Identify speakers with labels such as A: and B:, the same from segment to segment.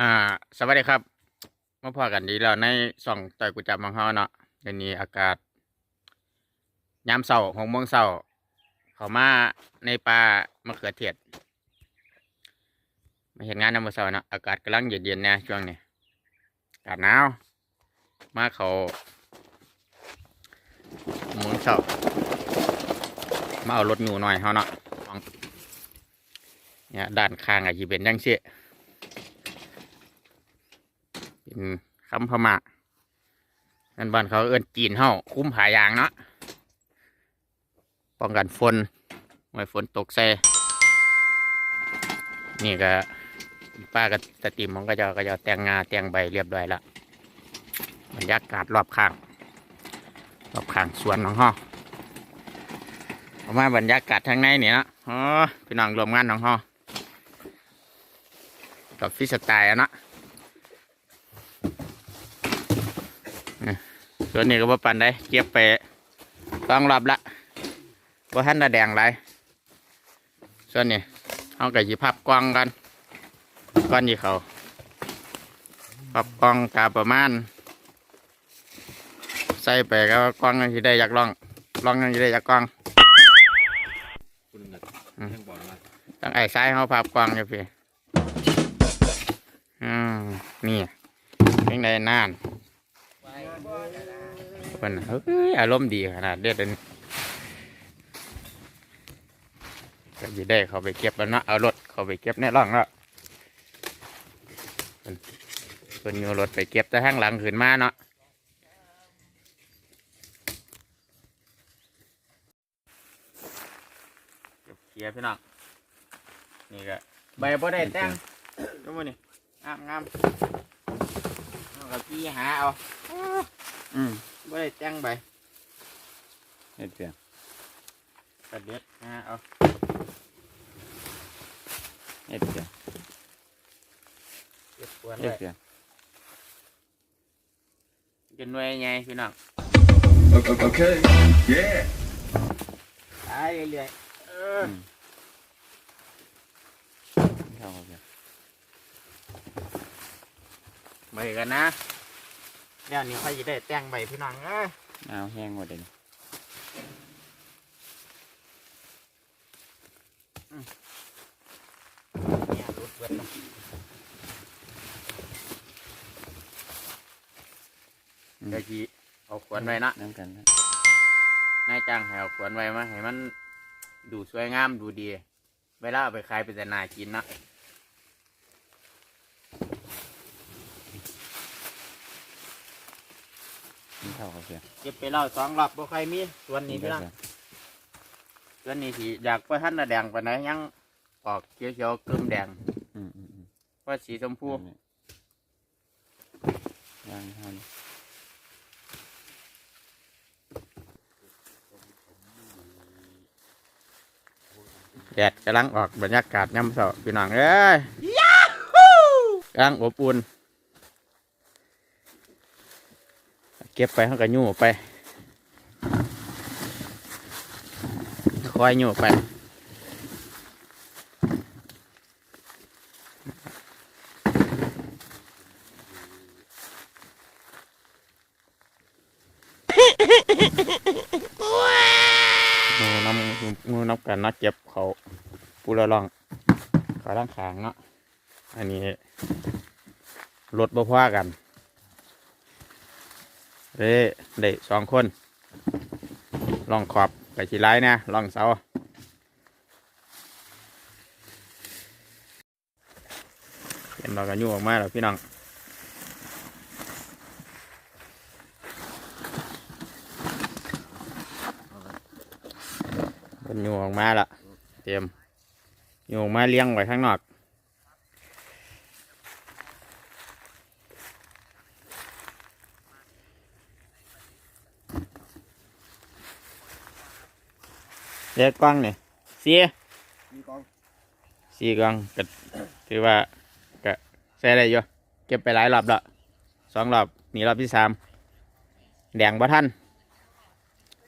A: อ่า สวัสดีครับมาพอกันดีแล้วในส่องต่อยกุจับมังเฮาเนาะเดี๋ยวนี้อากาศยามเช้าหกโมงเช้าเขามาในป่ามะเขือเทศมาเห็นงานในมือเช้าเนาะอากาศกำลังเย็นๆนะช่วงนี้อากาศหนาวมาเขาโมงเช้ามาเอารถอยู่หน่อยเฮาเนาะเนี่ยด้านข้างอาจจะเป็นยังเชี่ป็น คำพม่านั่นบ้านเขาเอิ้นจีนเฮาคุ้มผายางเนาะป้องกันฝนไม่ฝนตกใส่นี่ก็ป้ากับสติมของก็จะก็จะแตงงาแตงใบเรียบร้อยล้วบรรยากาศรอบข้าง รอบข้างสวนของห้อเอามาบรรยากาศทางในนี่เนะอ๋อพี่น้องรวมงานของห้อกับฟิสไตล์อะเนาะ ส่วนนี้ก็บ่ปันได้เก็บไปต้องรอบละว่าท่านระแดงไรส่วนนี้เอากับยีพับกล้องกันก้อนยีเขาพับกล้องกาประมาณใส่ไปก็กล้องยังสิได้อยากลองลองยังสิได้อยากกล้อง
B: คุณน่ะ
A: อืม
B: ยังบอกว่า
A: ต้องไอ้ซ้ายเขาพับกล้องอยู่พี่อืมนี่เป็นไงนาน เพิ่นเอ้ยอารมณ์ดีขนาดเด็ดเลยก็จะได้เขาไปเก็บแล้วเนาะเอารถเขาไปเก็บในร่องแล้วเพิ่นเพิ่นอยู่รถไปเก็บแต่ข้างหลังขึ้นมาเนาะเก็บเคลียร์พี่น้องนี่ก็ใบบ่ได้แต่งดูมั้นี่งามงามเอากับพี่หาเอา อืมบ่ได้แต่งใบ
B: เฮ็ดเพียง
A: กระเด็ดหาเอา
B: เฮ็ดเพียง
A: เก็บกวน
B: เฮ็ด
A: ไว้
B: เพียง
A: กินไว้ไงพี่น้อง
C: Okay. Yeah.
A: ตายเรื่อยๆเออ
B: เข้าเพียง
A: ใบกันนะ เดี๋ยวนี้ค่อยจะได้แต่งใบพี่น้องเอ้ย
B: เอาแห้งหมดเลยนี่
A: เนี่ยรุดเบิดเนาะเดี๋ยวจีเอาขวานไว้นะ
B: น้ำกันนะ
A: นายจ้างให้เอาขวานไว้มาให้มันดูสวยงามดูดี เวลาเอาไปขายเป็นแต่นากินนะ
B: กินข้าวเขาเพียง
A: เก็บไปเล่าสองรอบบ่ใครมีส่วนนี้พี่น้องส่วนนี้ที่อยากว่าท่านน่ะแดงไปไหนใดยังออกเขียวๆกึมแดง
B: อืมอืมอืม
A: ว่าสีชมพู
B: นั่นแหละย่างท่าน
A: แดดกำลังออกบรรยากาศย่ำเสาพี่น้องเอ้ยกำลังอบอุ่น เก็บไปเขาก็ยู่ไปคอยยู่ไปมือน้ำมือน้ำกันนัดเจ็บเขาปูละล่องขาล่างขางเนาะอันนี้รถบ่พอกัน เด้ได้สองคนลองขอบไปชีไล่นะลองเสาเห็นเรากันยู่ออกมาแล้วพี่น้องเป็นยู่ออกมาและเตรียมยู่ออกมาเลี้ยงไว้ข้างนอก เรียกกล้องเนี่ยเสีย
C: มีกอง
A: สี่กล่องก็ถือว่าก็ใช้ได้อยู่เก็บไปหลายรอบแล้วสองรอบนี่รอบที่สามแดงบ่ท่าน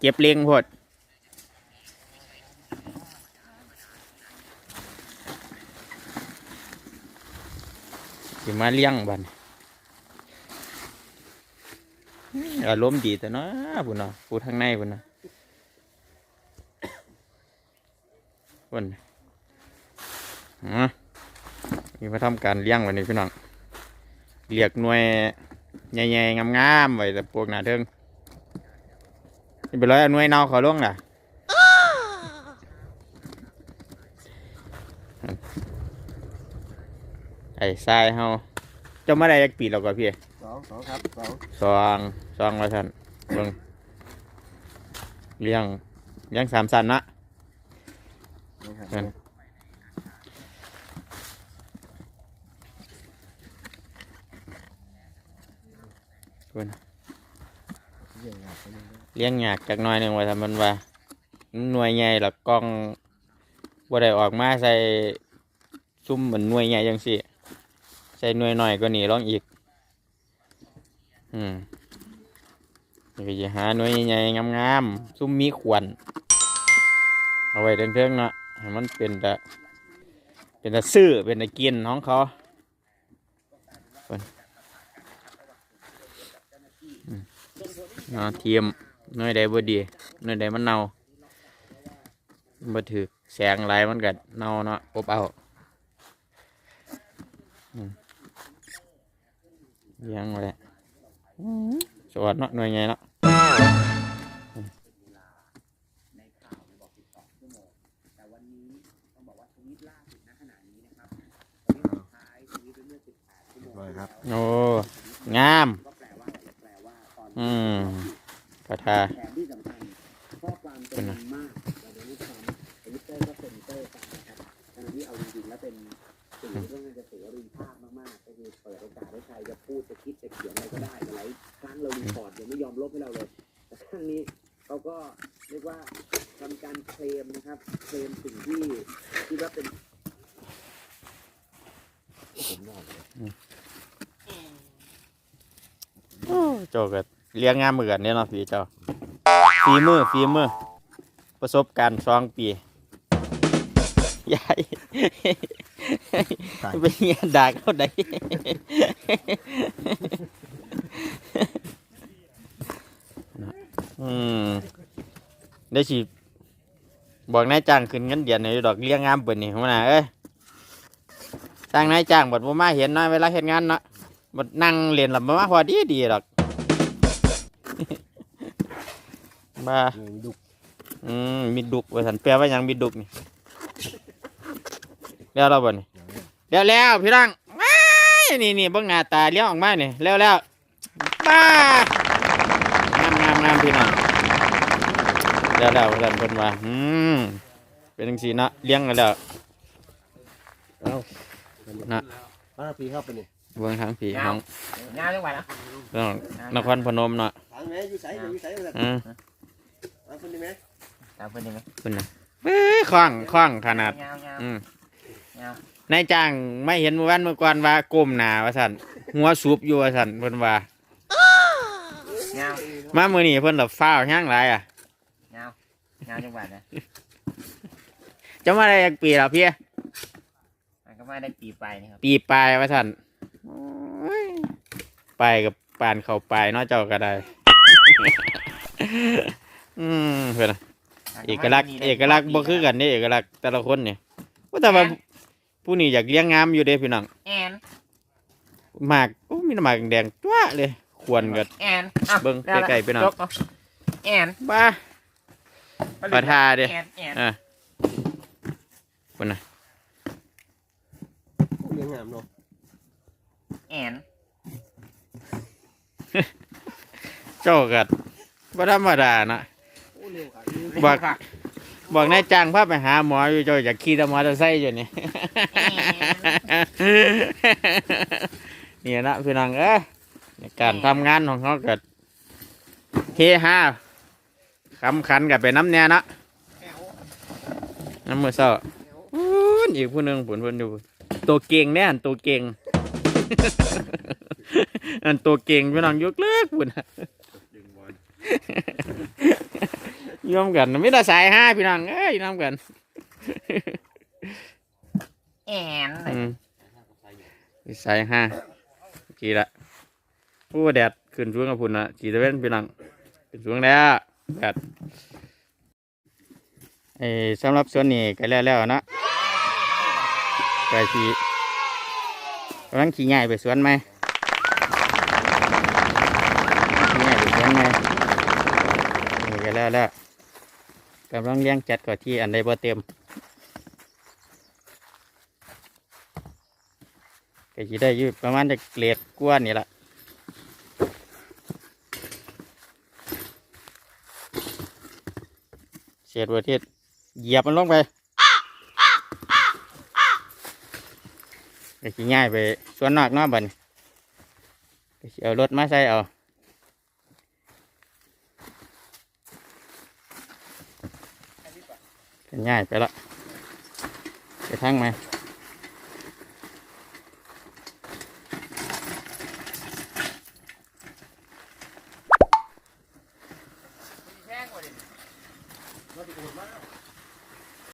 A: เก็บเลี้ยงโพดสิมาเลี้ยงบัดนอารมณ์ดีแต่เนาะพุ่นเนาะพูดทางในพุ่นเนาะ พุ่นฮะมีมาทำการเลี้ยงวันนี้พี่น้องเรียกหน่วยใหญ่ๆงามๆไว้แต่พวกหนาเทิงนี่เป็นร้อยเอาหน่วยเนาเขาลงล่ะไอ้ทรายเฮาเจะมาได้ยักปีแล้วก็พี่
C: สองสองครับสอง
A: สองสองว่าท่านเบิ่งเลี้ยงเลี้ยงสามสันนะ
C: นะครับ
A: นั่นเพิ่น
C: เยี่ยมครับ
A: เลี้ยงยากจักหน่อยหนึ่งว่าทำมันว่าหน่วยใหญ่หรอกกล้องบ่ได้ออกมาใส่ซุ่มเหมือนหน่วยใหญ่จังสิใส่หน่วยหน่อยก็หนีร้องอีก อืมนี่ก็จะหาหน่วยใหญ่ๆงามๆซุ่มมีขวัญเอาไว้เทิงๆเนาะ ให้มันเป็นแต่เป็นแต่ซื้อเป็นแต่กินของเขาเนอืมเทียมน่วยใดบ่ดีน่วยใดมันเน่าบ่ถือแสงไรมันก็เน่าเนาะอบเอาเลี้ยังไว้แหละสวัสดีเนาะหน่วยไงเนาะ โอ้งามอืมกระทา
D: แถมที่สำคัญข้อความเป็นมากเราจะรู้ความทวิตเตอร์ก็เซ็นเตอร์กันนะครับอันนี้เอาจริงๆแล้วเป็นสื่อเรื่องจะเสรีภาพมากๆก็คือเปิดโอกาสให้ใครจะพูดจะคิดจะเขียนอะไรก็ได้หลายครั้งเรารีพอร์ตยังไม่ยอมลบให้เราเลย แต่ครั้งนี้เขาก็เรียกว่าทำการเคลมนะครับ เคลมสิ่งที่ที่ว่าเป็น
A: เจ้าก็ เลี้ยงงามเหมือนกันเนี่ยเนาะพี่เจ้าฝีมือฝีมือประสบการณ์สองปียายเป็นเงี้ยด่าเขาได้อืมได้สิบอกนายจ้างขึ้นเงินเดือนในดอกเลี้ยงงามเปิดนี่หัวหน้าเอ้ยจ้างนายจ้างบดบ่มาเห็นเนาะเวลาเห็นงานเนาะบดนั่งเรียนหลับมาพอดีดีๆดอก บ้า
C: ดุก
A: อืมมีดุกว่าสันแปลว่าหยังมีดุกนี่แล้วเราบ่นี่แล้วแล้วพี่น้องว้ายนี่นี่เบิ่งหน้าตาเลี้ยงออกมานี่แล้วแล้วบ้างามงามงามพี่น้องแล้วแล้วสันเพิ่นว่าอืมเป็นจังซี่เนาะเลี้ยงกันแล้ว
C: เอ้า
A: น่ะ
C: ป้าปีเข้าไปนี่
A: เบิ่งทางผีของ
D: งานจังหวัดนะ
A: น้องนครพนมเนาะ
C: ทางไหนอยู่ใสอยู่ใสเลย
A: อืม
C: เอาคนนี้ไหม
D: ตามเพื่อนได้ไหม
A: เพิ่นน่ะเอ้ยคล่องคล่องขนาด
D: เงาเงา
A: อืม
D: เงานา
A: ยจ้างไม่เห็นเมื่อวันเมื่อก่อนว่าก้มหน้าว่าสั่นหัวสูบอยู่ว่าสั่นเพิ่นว่า
D: เงา
A: มามื้อนี้เพิ่นแบบฟ้าวย่างหลายอะ
D: เงาเงาจังหวัดนะ
A: จะมาได้จักปีแล้วพี่
D: มันก็มาได้ปีไปนี่ครับ
A: ปีปลายว่าสั่นโอ้ยไปกับปานเข้าไปเนาะเจ้าก็ได้ อืมเพิ่นน่ะเอกลักษณ์เอกลักษณ์บ่คือกันนี่เอกลักษณ์แต่ละคนนี่ว่าแต่ว่าผู้นี้อยากเลี้ยงงามอยู่เด้พี่น้อง
D: แอน
A: หมากโอ้มีน้ำหมากแดงจั่วเลย ควรกับ
D: แอนอะ
A: เบิ่งใกล้ๆไปหน่อย
D: จกเาแอน
A: บ้าปะทาเด้
D: แอนแอน
A: อะคนน่ะ
C: เลี้ยงงามเนาะ
D: แอน
A: เจ้ากัดบ่ธรรมดานะ
C: โอ้เร็วค่ะ
A: บอกบอกนายจ้างพาไปหาหมออยู่จ้าอยากขี่ต่มอเตอร์ไซค์อยู่นี่ เนี่ยนะพี่น้องเอ้ยในการทำงานของเขาเกิดเฮฮาคำขันกับไปน้ำเนี่ยนะน้ำมือเศร้าอู้นอีกผู้หนึ่งผุนผุนอยู่ ตัวเก่งเนี่ยอันตัวเก่งอันตัวเก่งพี่น้องยกเลิกผุนะ ยอมกันไม่ได้สายห้าพี่น้องเอ้ยน้ำกัน
D: แอน
A: อืมวิสัยห้าจีละโอ้แดดขึ้นสูงกับพุ่นนะจีตะเวนพี่น้องขึ้นสูงแล้วแดดไอ้สำหรับส่วนนี้ก็แล้วแล้วเนาะไปขี่กำลังขี่ง่ายไปสวนไหมขี่ง่ายไปสวนไหมนี่ก็แล้วแล้ว กำลังเลี้ยงจัดก่อนที่อันใดบ่เต็มก็จะได้อยู่ประมาณจะเกลียดกว่านี่ละเศษวัวที่เหยียบมันลงไปก็จะง่ายไปส่วนนอกเนอกบันก็เอารถมาใส่เอา ง่ายไปละไปทั้งไหม